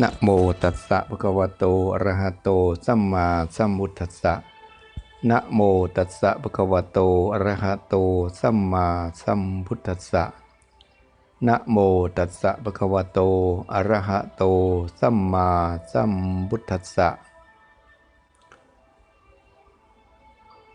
นะโมตัสสะภะคะวะโตอะระหะโต สัมมาสัมพุทธัสสะนะโมตัสสะภะคะวะโตอะระหะโต สัมมาสัมพุทธัสสะนะโมตัสสะภะคะวะโตอะระหะโต สัมมาสัมพุทธัสสะ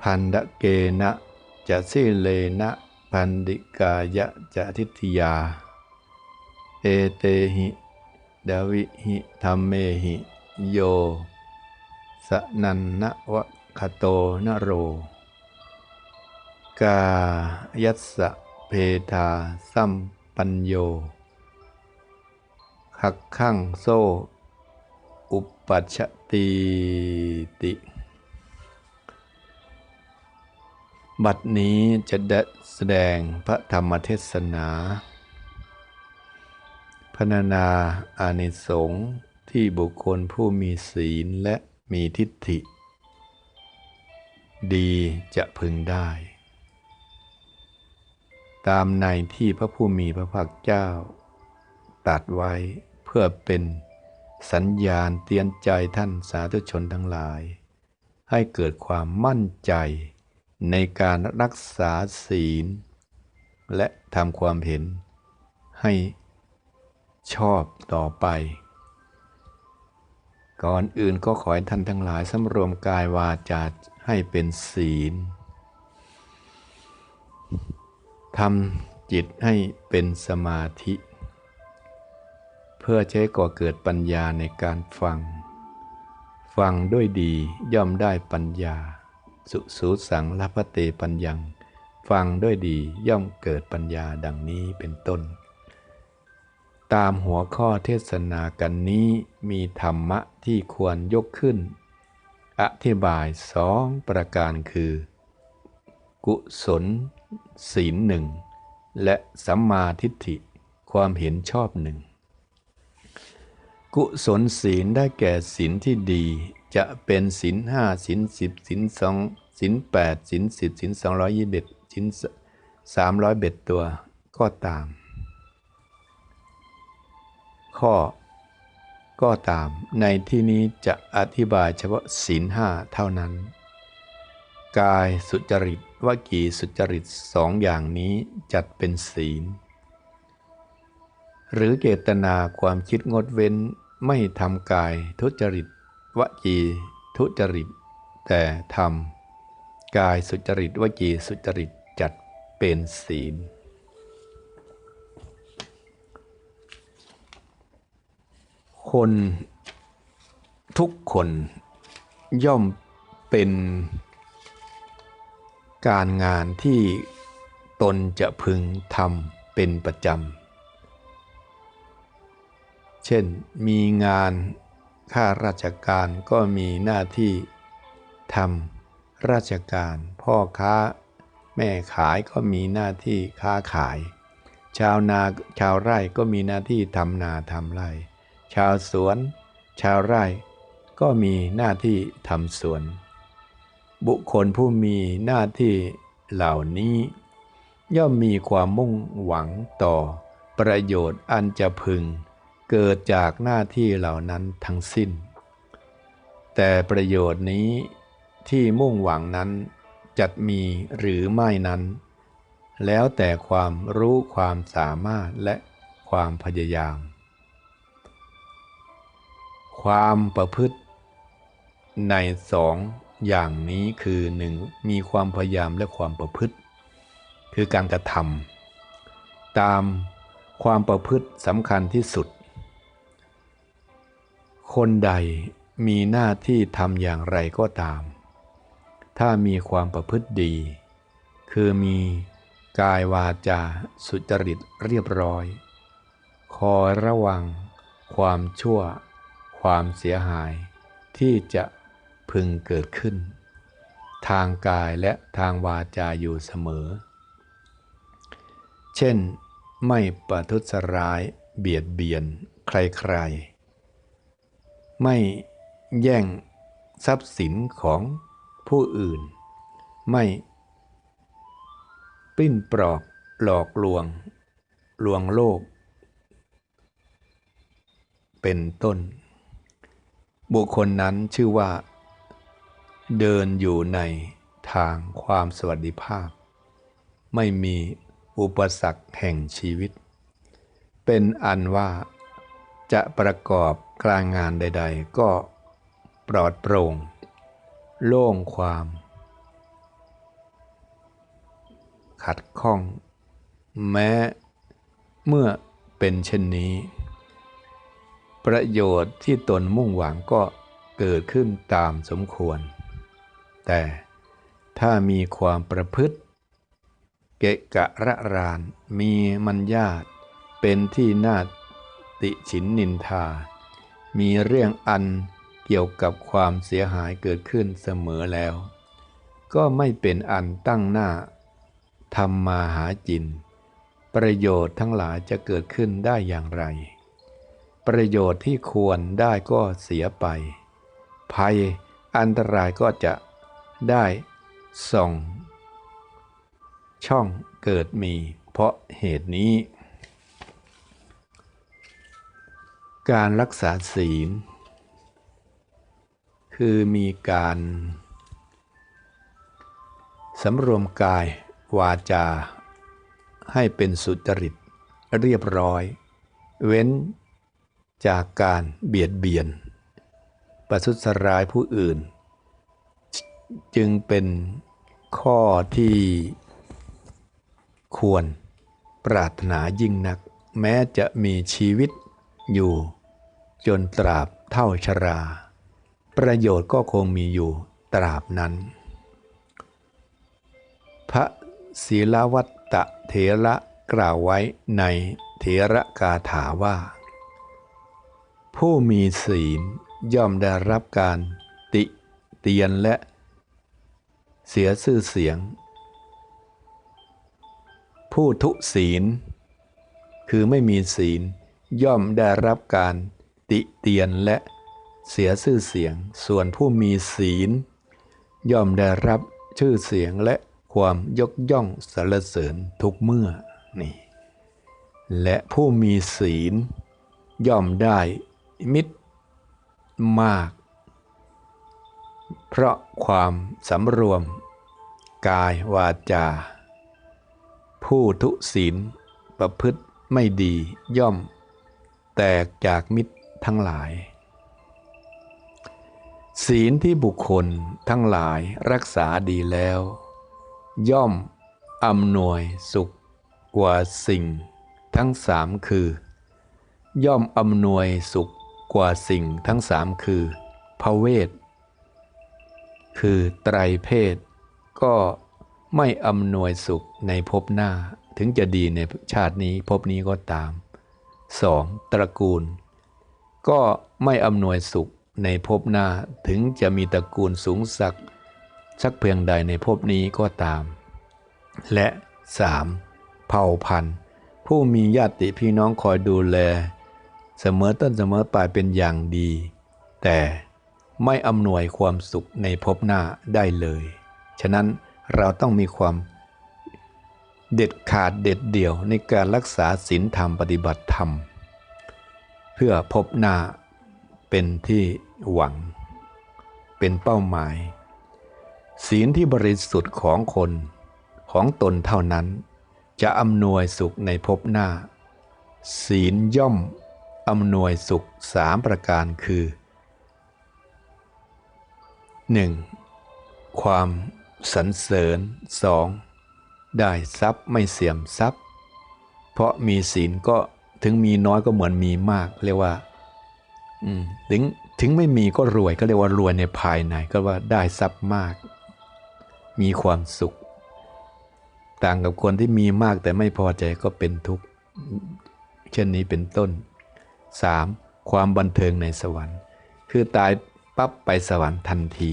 พันดะเกนะจะสิเลนะพันดิกายะจะทิฏฐิยา เอเตหิ ดวิหิธรรมเมหิ โย สนันนวะคโตนโร กายัสสะเพทาสัมปัญโยขักขังโซอุปปัชติติ บัดนี้จะดแสดงพระธรรมเทศนา พรรณนาอานิสงส์ที่บุคคลผู้มีศีลและมีทิฏฐิ ดีจะพึงได้ ตามในที่พระผู้มีพระภาคเจ้า ตัดไว้เพื่อเป็นสัญญาณเตือนใจท่านสาธุชนทั้งหลาย ให้เกิดความมั่นใจในการรักษาศีล และทำความเห็นให้ ชอบต่อไป ก่อนอื่นก็ขอให้ท่านทั้งหลายสำรวมกายวาจาให้เป็นศีลทำจิตให้เป็นสมาธิ เพื่อใช้ก่อเกิดปัญญาในการฟัง ฟังด้วยดีย่อมได้ปัญญา สุสูสังลพเตปัญญัง ฟังด้วยดีย่อมเกิดปัญญาดังนี้เป็นต้น ตามหัวข้อเทศนากันนี้มีธรรมะที่ควรยกขึ้น อธิบายสองประการคือ กุศล ศีลหนึ่ง และสัมมาทิฏฐิ ความเห็นชอบหนึ่ง กุศลศีลได้แก่ศีลที่ดีจะเป็นศีลห้าศีลสิบศีลสองศีลแปดศีลสิบศีลสองร้อยยี่สิบเอ็ดศีลสามร้อยเบ็ดตัวก็ตาม ข้อ ก็ตามในที่นี้จะอธิบายเฉพาะศีลห้าเท่านั้น กายสุจริตวจีสุจริตสองอย่างนี้จัดเป็นศีล หรือเจตนาความคิดงดเว้นไม่ทำกายทุจริตวจีทุจริต แต่ทำกายสุจริตวจีสุจริตจัดเป็นศีล คนทุกคนย่อมเป็นการงานที่ตนจะพึงทำเป็นประจำ เช่นมีงานข้าราชการก็มีหน้าที่ทำราชการ พ่อค้าแม่ขายก็มีหน้าที่ค้าขาย ชาวนาชาวไร่ก็มีหน้าที่ทำนาทำไร่ ชาวสวน ชาวไร่ ก็มีหน้าที่ทำสวน บุคคลผู้มีหน้าที่เหล่านี้ ย่อมมีความมุ่งหวังต่อประโยชน์อันจะพึง เกิดจากหน้าที่เหล่านั้นทั้งสิ้น แต่ประโยชน์นี้ที่มุ่งหวังนั้นจัดมีหรือไม่นั้น แล้วแต่ความรู้ความสามารถและความพยายาม ความประพฤติในสองอย่างนี้คือหนึ่งมีความพยายามและความประพฤติ คือการกระทำตามความประพฤติสำคัญที่สุด คนใดมีหน้าที่ทำอย่างไรก็ตาม ถ้ามีความประพฤติดี คือมีกายวาจาสุจริตเรียบร้อย คอยระวังความชั่ว ความเสียหายที่จะพึงเกิดขึ้น ทางกายและทางวาจาอยู่เสมอ เช่น ไม่ประทุษร้ายเบียดเบียนใครๆ ไม่แย่งทรัพย์สินของผู้อื่น ไม่ ปิ้นปลอกหลอกลวง ลวงโลก เป็นต้น บุคคลนั้นชื่อว่า เดินอยู่ในทางความสวัสดิภาพ ไม่มีอุปสรรคแห่งชีวิต เป็นอันว่าจะประกอบกลารงานใด ๆ ก็ปลอดโปร่ง โล่งความ ขัดข้อง แม้เมื่อเป็นเช่นนี้ ประโยชน์ที่ตนมุ่งหวังก็เกิดขึ้นตามสมควร แต่ถ้ามีความประพฤติ เกะกะระรานมีมัญญาตเป็นที่น่าติฉินนินทา มีเรื่องอันเกี่ยวกับความเสียหายเกิดขึ้นเสมอแล้ว ก็ไม่เป็นอันตั้งหน้าทำมาหาจิน ประโยชน์ทั้งหลายจะเกิดขึ้นได้อย่างไร ประโยชน์ที่ควรได้ก็เสียไป ภัยอันตรายก็จะได้ส่อง ช่องเกิดมี เพราะเหตุนี้ การรักษาศีล คือมีการสำรวมกายวาจา ให้เป็นสุจริตเรียบร้อย เว้น จากการเบียดเบียน ประทุษร้ายผู้อื่น จึงเป็นข้อที่ควรปรารถนายิ่งนัก แม้จะมีชีวิตอยู่ จนตราบเท่าชรา ประโยชน์ก็คงมีอยู่ตราบนั้น พระศีลวัตตะเถระกล่าวไว้ในเถระกาถาว่า ผู้มีศีลย่อมได้รับการติเตียนและเสียชื่อเสียง ผู้ทุศีล คือไม่มีศีล ย่อมได้รับการติเตียนและเสียชื่อเสียง ส่วนผู้มีศีล ย่อมได้รับชื่อเสียงและความยกย่องสรรเสริญทุกเมื่อนี่และผู้มีศีล ย่อมได้ มิตรมาก เพราะความสำรวม กายวาจา ผู้ทุศีลประพฤติไม่ดีย่อม แตกจากมิตรทั้งหลาย ศีลที่บุคคลทั้งหลายรักษาดีแล้ว ย่อมอำนวยสุขกว่าสิ่งทั้งสามคือ ย่อมอำนวยสุข กว่าสิ่งทั้งสามคือพระเวท คือไตรเพศ ก็ไม่อำนวยสุขในภพหน้า ถึงจะดีในชาตินี้ภพนี้ก็ตาม 2. ตระกูล ก็ไม่อำนวยสุขในภพหน้าถึงจะมีตระกูลสูงสักสักเพียงใดในภพนี้ก็ตาม และ 3. เผ่าพันธุ์ ผู้มีญาติพี่น้องคอยดูแล เสมอต้นเสมอปลายเป็นอย่างดี แต่ไม่อำนวยความสุขในภพหน้าได้เลย ฉะนั้นเราต้องมีความเด็ดขาดเด็ดเดี่ยวในการรักษาศีลธรรมปฏิบัติธรรม เพื่อพบหน้าเป็นที่หวัง เป็นเป้าหมาย ศีลที่บริสุทธิ์ของคนของตนเท่านั้น จะอำนวยสุขในภพหน้า ศีลย่อม อำนวยสุขสามประการคือ 1. ความสรรเสริญ 2. ได้ทรัพย์ไม่เสื่อมทรัพย์ เพราะมีศีลก็ถึงมีน้อยก็เหมือนมีมาก เรียกว่าถึงถึงไม่มีก็รวยก็เรียกว่ารวยในภายในก็ว่าได้ทรัพย์มาก มีความสุข ต่างกับคนที่มีมากแต่ไม่พอใจก็เป็นทุกข์ เช่นนี้เป็นต้น 3. ความบันเทิงในสวรรค์ คือตายปั๊บไปสวรรค์ทันที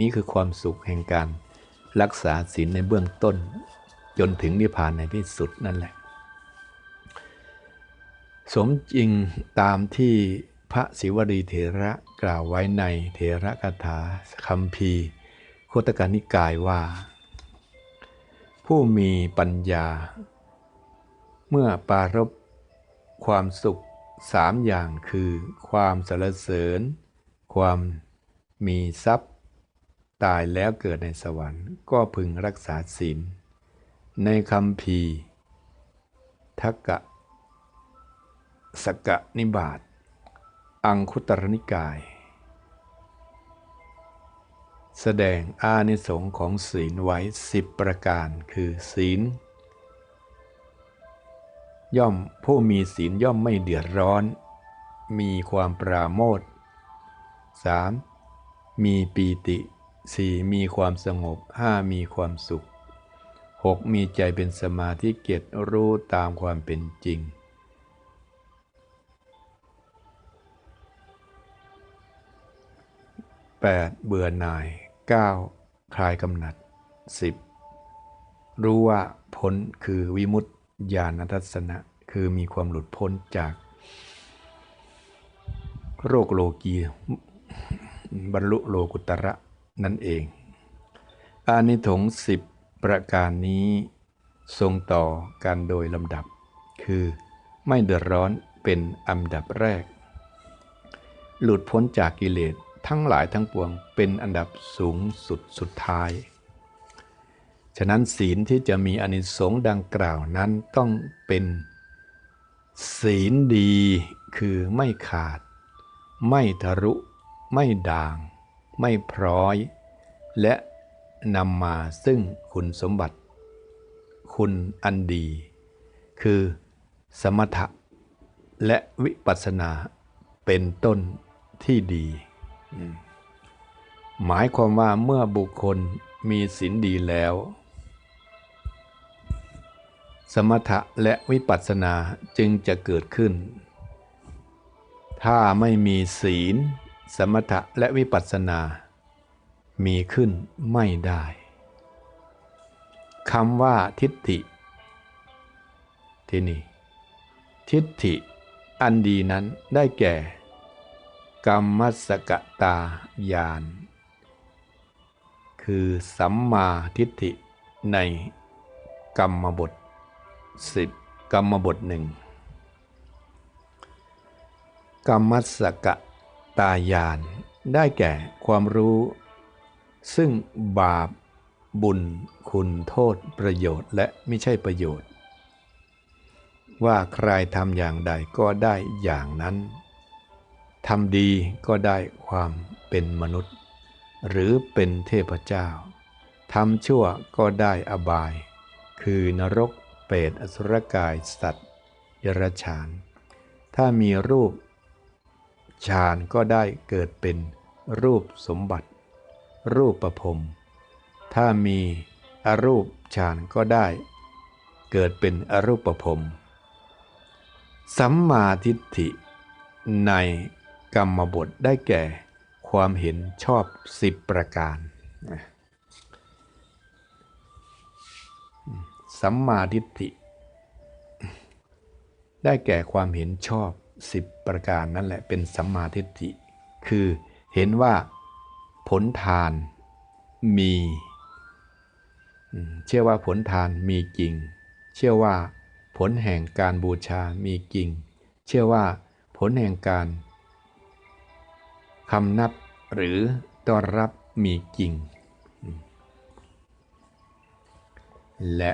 นี่คือความสุขแห่งการรักษาศีลในเบื้องต้น จนถึงนิพพานในที่สุดนั่นแหละ สมจริงตามที่พระศิวรีเถระกล่าวไว้ในเถระคาถาคัมภีร์โคตการนิกายว่า ผู้มีปัญญา เมื่อปารบความสุข สามอย่างคือ ความสรรเสริญ ความมีทรัพย์ ตายแล้วเกิดในสวรรค์ ก็พึงรักษาศีลในคำพีทักกะสกะนิบาตอังคุตรนิกาย แสดงอานิสงส์ของศีลไว้สิบประการคือศีล ย่อมผู้มีศีลย่อมไม่เดือดร้อน มีความปราโมท 3. มีปีติ 4. มีความสงบ 5. มีความสุข 6. มีใจเป็นสมาธิเกียรติรู้ตามความเป็นจริง 8. เบื่อหน่าย 9. คลายกำหนัด 10. รู้ว่าพ้นคือวิมุตติ ญาณทัศนะ คือมีความหลุดพ้นจากโรคโลกีบรรลุโลกุตระนั่นเอง อานิถงสิบประการนี้ทรงต่อกันโดยลำดับ คือไม่เดือดร้อนเป็นอันดับแรก หลุดพ้นจากกิเลสทั้งหลายทั้งปวงเป็นอันดับสูงสุดสุดท้าย ฉะนั้นศีลที่จะมีอานิสงส์ดังกล่าวนั้นต้องเป็นศีลดีคือไม่ขาด ไม่ทะลุไม่ด่าง ไม่พร้อย และนำมาซึ่งคุณสมบัติ คุณอันดี คือสมถะ และวิปัสสนาเป็นต้นที่ดี หมายความว่าเมื่อบุคคลมีศีลดีแล้ว สมถะและวิปัสสนาจึงจะเกิดขึ้น ถ้าไม่มีศีล สมถะและวิปัสสนา มีขึ้นไม่ได้คำว่าทิฏฐิ ที่นี่ ทิฏฐิ อันดีนั้นได้แก่ กรรมสกตาญาณคือสัมมาทิฏฐิในกรรมบท สิบกรรมบทหนึ่งกรรมสกตาญาณได้แก่ความรู้ ซึ่งบาป บุญ คุณโทษ ประโยชน์ และไม่ใช่ประโยชน์ ว่าใครทำอย่างใดก็ได้อย่างนั้นทำดีก็ได้ความเป็นมนุษย์ หรือเป็นเทพเจ้าทำชั่วก็ได้อบาย คือนรก รตอสุรกายสัตว์ยรชาน ถ้ามีรูปฌานก็ได้เกิดเป็นรูปสมบัติ รูปประพรมถ้ามีอรูปฌานก็ได้ เกิดเป็นอรูปประพรมสัมมาทิฏฐิ ในกรรมบทได้แก่ ความเห็นชอบสิบประการ สัมมาทิฏฐิ ได้แก่ความเห็นชอบสิบประการนั่นแหละเป็นสัมมาทิฏฐิ คือเห็นว่าผลทานมีเชื่อว่าผลทานมีจริง เชื่อว่าผลแห่งการบูชามีจริง เชื่อว่าผลแห่งการคำนับหรือต้อนรับมีจริง และ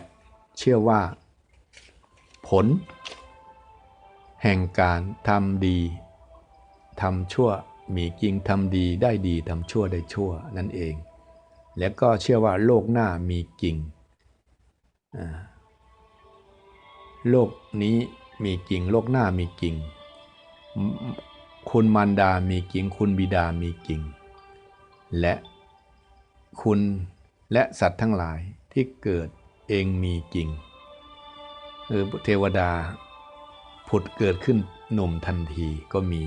เชื่อว่า ผล แห่งการทำดีทำชั่วมีจริงทำดีได้ดีทำชั่วได้ชั่วนั่นเอง และก็เชื่อว่าโลกหน้ามีจริง โลกนี้มีจริง โลกหน้ามีจริง คุณมารดามีจริง คุณบิดามีจริง และคุณและสัตว์ทั้งหลายที่เกิด เองมีจริงเออเทวดาผุดเกิดขึ้นหนุ่มทันทีก็มี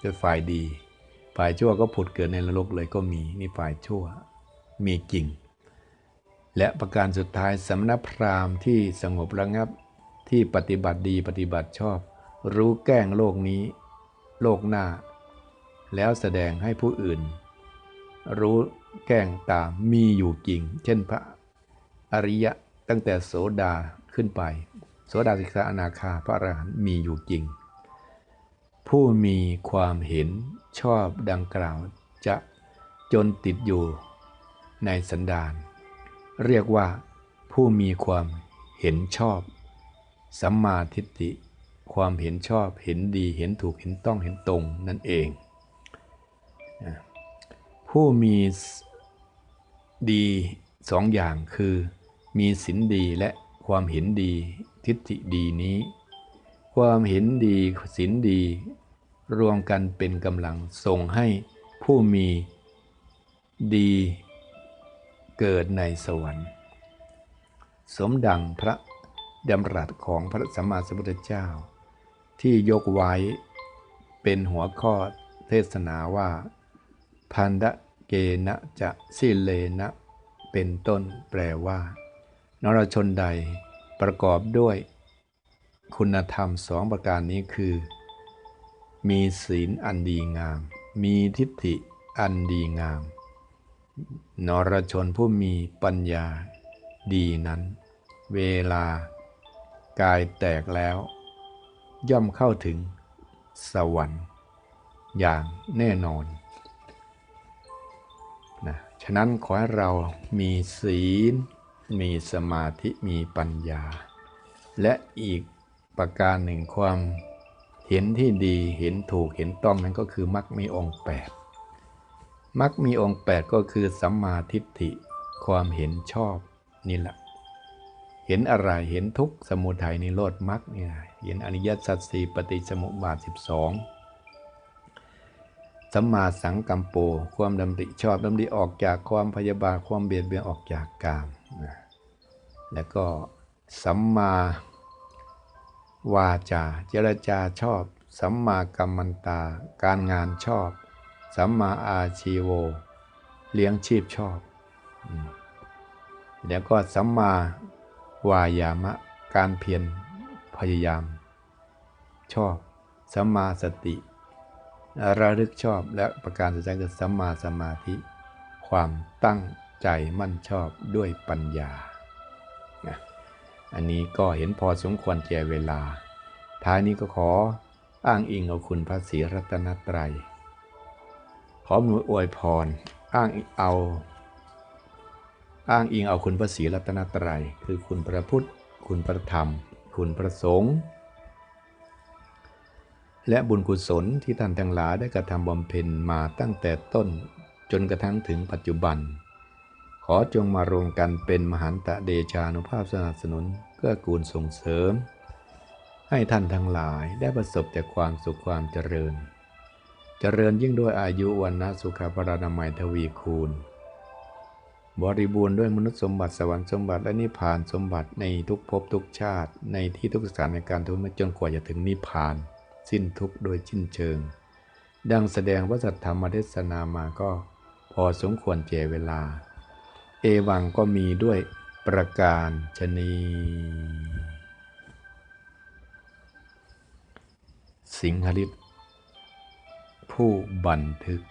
คือฝ่ายดี ฝ่ายชั่วก็ผุดเกิดในนรกเลยก็มีนี่ฝ่ายชั่วมีจริง และประการสุดท้ายสำนักพราหมณ์ที่สงบระงับที่ปฏิบัติดีปฏิบัติชอบ รู้แก้งโลกนี้ โลกหน้า แล้วแสดงให้ผู้อื่น รู้แก้งตามมีอยู่จริง เช่นพระ อริยะตั้งแต่โสดาขึ้นไป โสดาสิกขาอนาคาพระอรหันต์มีอยู่จริง ผู้มีความเห็นชอบดังกล่าวจะจนติดอยู่ในสันดานเรียกว่าผู้มีความเห็นชอบ สัมมาทิฏฐิความเห็นชอบเห็นดีเห็นถูกเห็นต้องเห็นตรงนั่นเอง ผู้มีดีสองอย่างคือ มีศีลดีและความเห็นดีทิฏฐิดีนี้ ความเห็นดีศีลดี รวมกันเป็นกำลังส่งให้ผู้มีดีเกิดในสวรรค์ สมดังพระดำรัสของพระสัมมาสัมพุทธเจ้า ที่ยกไว้เป็นหัวข้อเทศนาว่า พันธเกนะจะสิเลนะเป็นต้นแปลว่า นรชนใดประกอบด้วยคุณธรรมสองประการนี้คือ มีศีลอันดีงาม มีทิฏฐิอันดีงาม นรชนผู้มีปัญญาดีนั้น เวลากายแตกแล้ว ย่อมเข้าถึงสวรรค์อย่างแน่นอนนะฉะนั้นขอให้เรามีศีล มีสมาธิมีปัญญา และอีกประการหนึ่งความเห็นที่ดีเห็นถูกเห็นต้องนั้นก็คือมรรคมีองค์แปดมรรคมีองค์แปดก็คือสัมมาทิฏฐิความเห็นชอบนี่แหละเห็นอะไรเห็นทุกสมุทัยนิโรธมรรคเนี่ยเห็นอนิยสัจสี่ปฏิสมุปบาทสิบสองสัมมาสังกัมโป ความดำริชอบดำริออกจากความพยาบาทความเบียดเบียนออกจากกามนะ แล้วก็สัมมาวาจา เจรจาชอบ สัมมากัมมันตา การงานชอบ สัมมาอาชีโว เลี้ยงชีพชอบ แล้วก็สัมมาวายามะ การเพียรพยายาม ชอบ สัมมาสติระลึกชอบและประการสุดท้ายคือสัมมาสมาธิ ความตั้งใจมั่นชอบด้วยปัญญา อันนี้ก็เห็นพอสมควรแก่เวลา ท้ายนี้ก็ขออ้างอิงเอาคุณพระศรีรัตนตรัย ขอหนุอวยพร อ้างเอา อ้างอิงเอาคุณพระศรีรัตนตรัย คือคุณพระพุทธ คุณพระธรรม คุณพระสงฆ์และบุญกุศลที่ท่านทั้งหลายได้กระทำบำเพ็ญมาตั้งแต่ต้นจนกระทั่งถึงปัจจุบัน อจงมารวมกันเป็นมหันตะเดชานุภาพสนับสนุนเพื่อกูลส่งเสริม ให้ท่านทั้งหลายได้ประสบแต่ความสุขความเจริญ เจริญยิ่งด้วยอายุวันนะสุขภานามัยทวีคูณ บริบูรณ์ด้วยมนุษย์สมบัติสวรรค์สมบัติและนิพพานสมบัติในทุกภพทุกชาติ ในที่ทุกสถานการณ์ทุกเมื่อจนกว่าจะถึงนิพพาน สิ้นทุกข์โดยชิ้นเชิง ดังแสดงพระสัทธรรมเทศนามาก็พอสมควรเจเวลา เอวังก็มีด้วยประการชนีสิงหฤทธิ์ผู้บันทึก